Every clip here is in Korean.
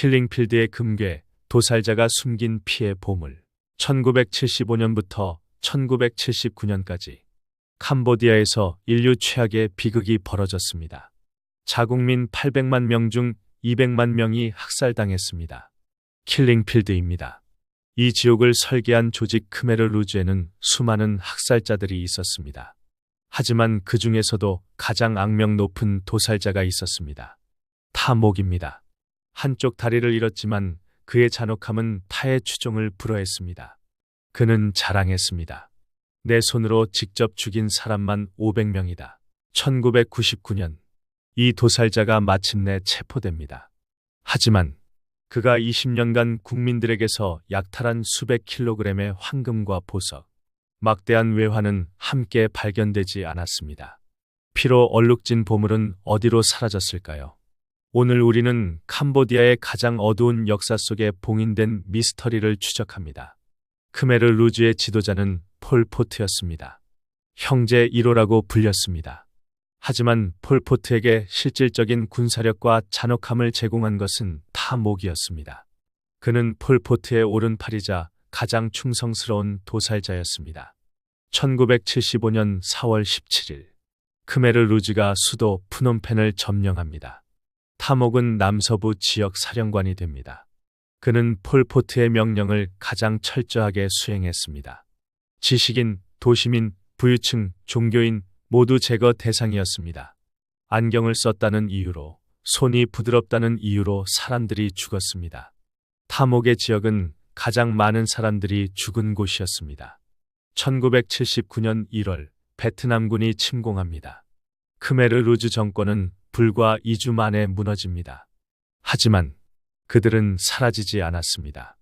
킬링필드의 금괴, 도살자가 숨긴 피의 보물. 1975년부터 1979년까지 캄보디아에서 인류 최악의 비극이 벌어졌습니다. 자국민 800만 명 중 200만 명이 학살당했습니다. 킬링필드입니다. 이 지옥을 설계한 조직 크메르 루즈에는 수많은 학살자들이 있었습니다. 하지만 그 중에서도 가장 악명 높은 도살자가 있었습니다. 타목입니다. 한쪽 다리를 잃었지만 그의 잔혹함은 타의 추종을 불허했습니다. 그는 자랑했습니다. 내 손으로 직접 죽인 사람만 500명이다. 1999년 이 도살자가 마침내 체포됩니다. 하지만 그가 20년간 국민들에게서 약탈한 수백 킬로그램의 황금과 보석, 막대한 외화는 함께 발견되지 않았습니다. 피로 얼룩진 보물은 어디로 사라졌을까요? 오늘 우리는 캄보디아의 가장 어두운 역사 속에 봉인된 미스터리를 추적합니다. 크메르 루즈의 지도자는 폴포트였습니다. 형제 1호라고 불렸습니다. 하지만 폴포트에게 실질적인 군사력과 잔혹함을 제공한 것은 타목이었습니다. 그는 폴포트의 오른팔이자 가장 충성스러운 도살자였습니다. 1975년 4월 17일 크메르 루즈가 수도 푸놈펜을 점령합니다. 타목은 남서부 지역 사령관이 됩니다. 그는 폴포트의 명령을 가장 철저하게 수행했습니다. 지식인, 도시민, 부유층, 종교인 모두 제거 대상이었습니다. 안경을 썼다는 이유로, 손이 부드럽다는 이유로 사람들이 죽었습니다. 타목의 지역은 가장 많은 사람들이 죽은 곳이었습니다. 1979년 1월 베트남군이 침공합니다. 크메르 루즈 정권은 불과 2주 만에 무너집니다. 하지만 그들은 사라지지 않았습니다.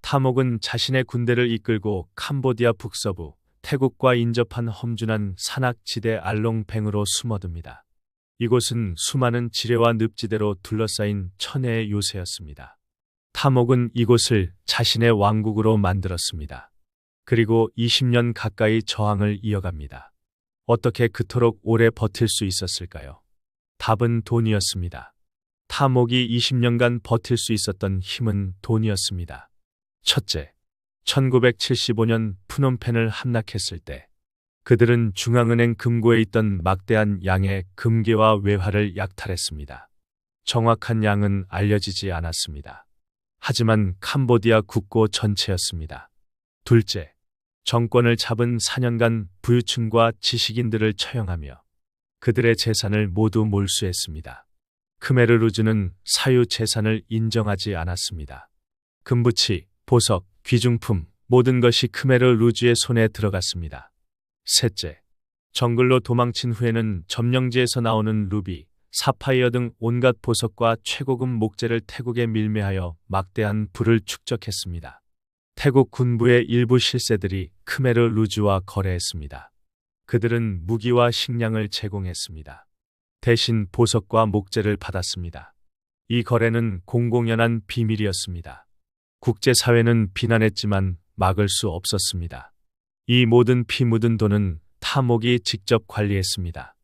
타목은 자신의 군대를 이끌고 캄보디아 북서부 태국과 인접한 험준한 산악지대 알롱뱅으로 숨어듭니다. 이곳은 수많은 지뢰와 늪지대로 둘러싸인 천혜의 요새였습니다. 타목은 이곳을 자신의 왕국으로 만들었습니다. 그리고 20년 가까이 저항을 이어갑니다. 어떻게 그토록 오래 버틸 수 있었을까요? 답은 돈이었습니다. 타목이 20년간 버틸 수 있었던 힘은 돈이었습니다. 첫째, 1975년 푸놈펜을 함락했을 때 그들은 중앙은행 금고에 있던 막대한 양의 금괴와 외화를 약탈했습니다. 정확한 양은 알려지지 않았습니다. 하지만 캄보디아 국고 전체였습니다. 둘째, 정권을 잡은 4년간 부유층과 지식인들을 처형하며 그들의 재산을 모두 몰수했습니다. 크메르루즈는 사유 재산을 인정하지 않았습니다. 금부치, 보석, 귀중품, 모든 것이 크메르루즈의 손에 들어갔습니다. 셋째, 정글로 도망친 후에는 점령지에서 나오는 루비, 사파이어 등 온갖 보석과 최고급 목재를 태국에 밀매하여 막대한 부를 축적했습니다. 태국 군부의 일부 실세들이 크메르 루즈와 거래했습니다. 그들은 무기와 식량을 제공했습니다. 대신 보석과 목재를 받았습니다. 이 거래는 공공연한 비밀이었습니다. 국제사회는 비난했지만 막을 수 없었습니다. 이 모든 피 묻은 돈은 타목이 직접 관리했습니다.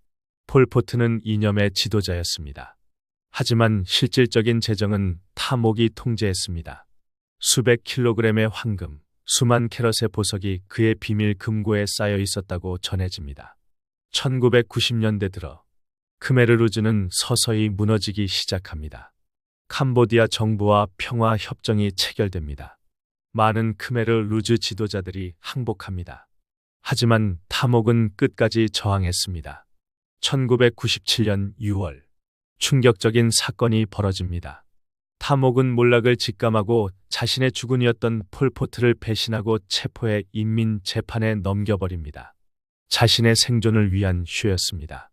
폴포트는 이념의 지도자였습니다. 하지만 실질적인 재정은 타목이 통제했습니다. 수백 킬로그램의 황금, 수만 캐럿의 보석이 그의 비밀 금고에 쌓여 있었다고 전해집니다. 1990년대 들어 크메르루즈는 서서히 무너지기 시작합니다. 캄보디아 정부와 평화 협정이 체결됩니다. 많은 크메르 루즈 지도자들이 항복합니다. 하지만 타목은 끝까지 저항했습니다. 1997년 6월 충격적인 사건이 벌어집니다. 타목은 몰락을 직감하고 자신의 주군이었던 폴포트를 배신하고 체포해 인민 재판에 넘겨버립니다. 자신의 생존을 위한 쇼였습니다.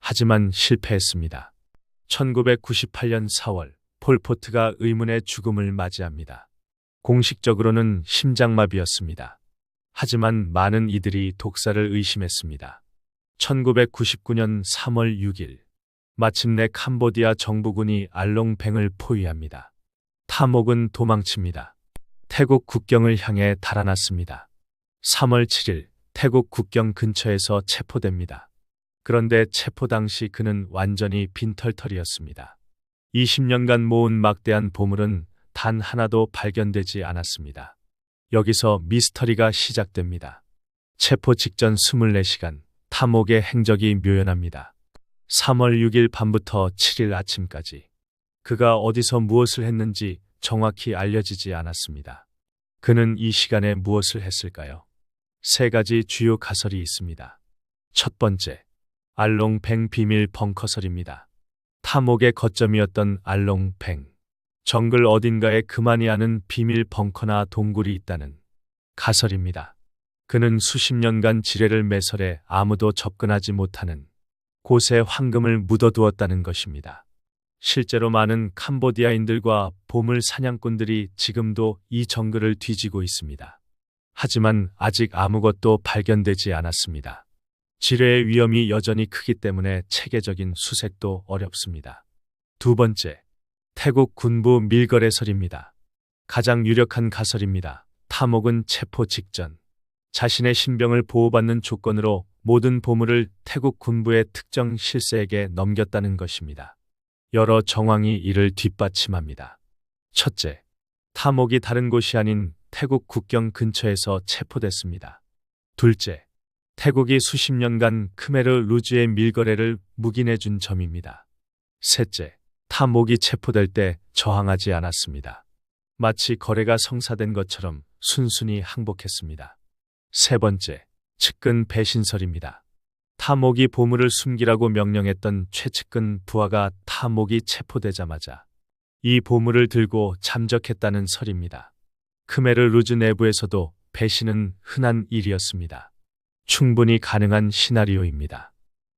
하지만 실패했습니다. 1998년 4월 폴포트가 의문의 죽음을 맞이합니다. 공식적으로는 심장마비였습니다. 하지만 많은 이들이 독사를 의심했습니다. 1999년 3월 6일 마침내 캄보디아 정부군이 알롱뱅을 포위합니다. 타목은 도망칩니다. 태국 국경을 향해 달아났습니다. 3월 7일 태국 국경 근처에서 체포됩니다. 그런데 체포 당시 그는 완전히 빈털털이었습니다. 20년간 모은 막대한 보물은 단 하나도 발견되지 않았습니다. 여기서 미스터리가 시작됩니다. 체포 직전 24시간 탐옥의 행적이 묘연합니다. 3월 6일 밤부터 7일 아침까지 그가 어디서 무엇을 했는지 정확히 알려지지 않았습니다. 그는 이 시간에 무엇을 했을까요? 세 가지 주요 가설이 있습니다. 첫 번째, 알롱뱅 비밀 벙커설입니다. 탐옥의 거점이었던 알롱뱅. 정글 어딘가에 그만이 아는 비밀 벙커나 동굴이 있다는 가설입니다. 그는 수십 년간 지뢰를 매설해 아무도 접근하지 못하는 곳에 황금을 묻어두었다는 것입니다. 실제로 많은 캄보디아인들과 보물 사냥꾼들이 지금도 이 정글을 뒤지고 있습니다. 하지만 아직 아무것도 발견되지 않았습니다. 지뢰의 위험이 여전히 크기 때문에 체계적인 수색도 어렵습니다. 두 번째, 태국 군부 밀거래설입니다. 가장 유력한 가설입니다. 탐옥은 체포 직전 자신의 신병을 보호받는 조건으로 모든 보물을 태국 군부의 특정 실세에게 넘겼다는 것입니다. 여러 정황이 이를 뒷받침합니다. 첫째, 탐옥이 다른 곳이 아닌 태국 국경 근처에서 체포됐습니다. 둘째, 태국이 수십 년간 크메르 루즈의 밀거래를 묵인해 준 점입니다. 셋째, 탐옥이 체포될 때 저항하지 않았습니다. 마치 거래가 성사된 것처럼 순순히 항복했습니다. 세 번째, 측근 배신설입니다. 탐옥이 보물을 숨기라고 명령했던 최측근 부하가 탐옥이 체포되자마자 이 보물을 들고 잠적했다는 설입니다. 크메르 루즈 내부에서도 배신은 흔한 일이었습니다. 충분히 가능한 시나리오입니다.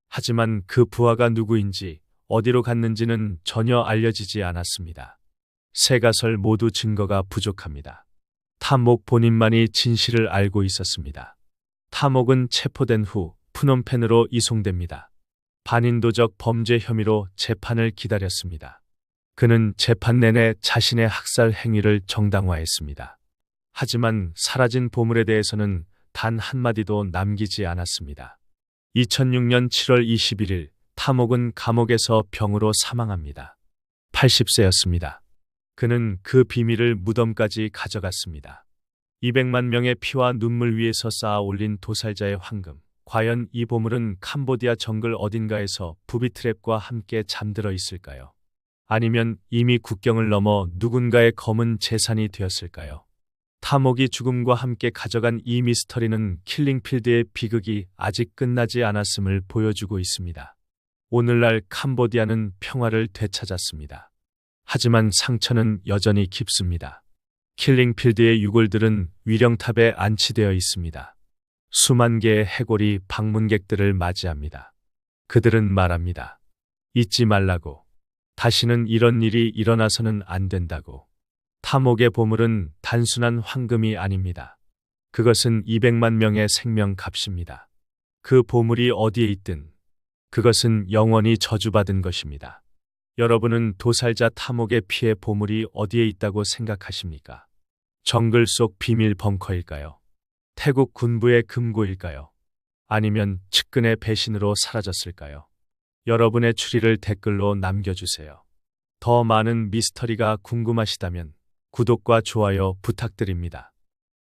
하지만 그 부하가 누구인지 어디로 갔는지는 전혀 알려지지 않았습니다. 세 가설 모두 증거가 부족합니다. 탐옥 본인만이 진실을 알고 있었습니다. 탐옥은 체포된 후 푸놈펜으로 이송됩니다. 반인도적 범죄 혐의로 재판을 기다렸습니다. 그는 재판 내내 자신의 학살 행위를 정당화했습니다. 하지만 사라진 보물에 대해서는 단 한마디도 남기지 않았습니다. 2006년 7월 21일 탐옥은 감옥에서 병으로 사망합니다. 80세였습니다. 그는 그 비밀을 무덤까지 가져갔습니다. 200만 명의 피와 눈물 위에서 쌓아 올린 도살자의 황금. 과연 이 보물은 캄보디아 정글 어딘가에서 부비트랩과 함께 잠들어 있을까요? 아니면 이미 국경을 넘어 누군가의 검은 재산이 되었을까요? 탐옥이 죽음과 함께 가져간 이 미스터리는 킬링필드의 비극이 아직 끝나지 않았음을 보여주고 있습니다. 오늘날 캄보디아는 평화를 되찾았습니다. 하지만 상처는 여전히 깊습니다. 킬링필드의 유골들은 위령탑에 안치되어 있습니다. 수만 개의 해골이 방문객들을 맞이합니다. 그들은 말합니다. 잊지 말라고. 다시는 이런 일이 일어나서는 안 된다고. 탐옥의 보물은 단순한 황금이 아닙니다. 그것은 200만 명의 생명 값입니다. 그 보물이 어디에 있든 그것은 영원히 저주받은 것입니다. 여러분은 도살자 탐옥의 피해 보물이 어디에 있다고 생각하십니까? 정글 속 비밀 벙커일까요? 태국 군부의 금고일까요? 아니면 측근의 배신으로 사라졌을까요? 여러분의 추리를 댓글로 남겨주세요. 더 많은 미스터리가 궁금하시다면 구독과 좋아요 부탁드립니다.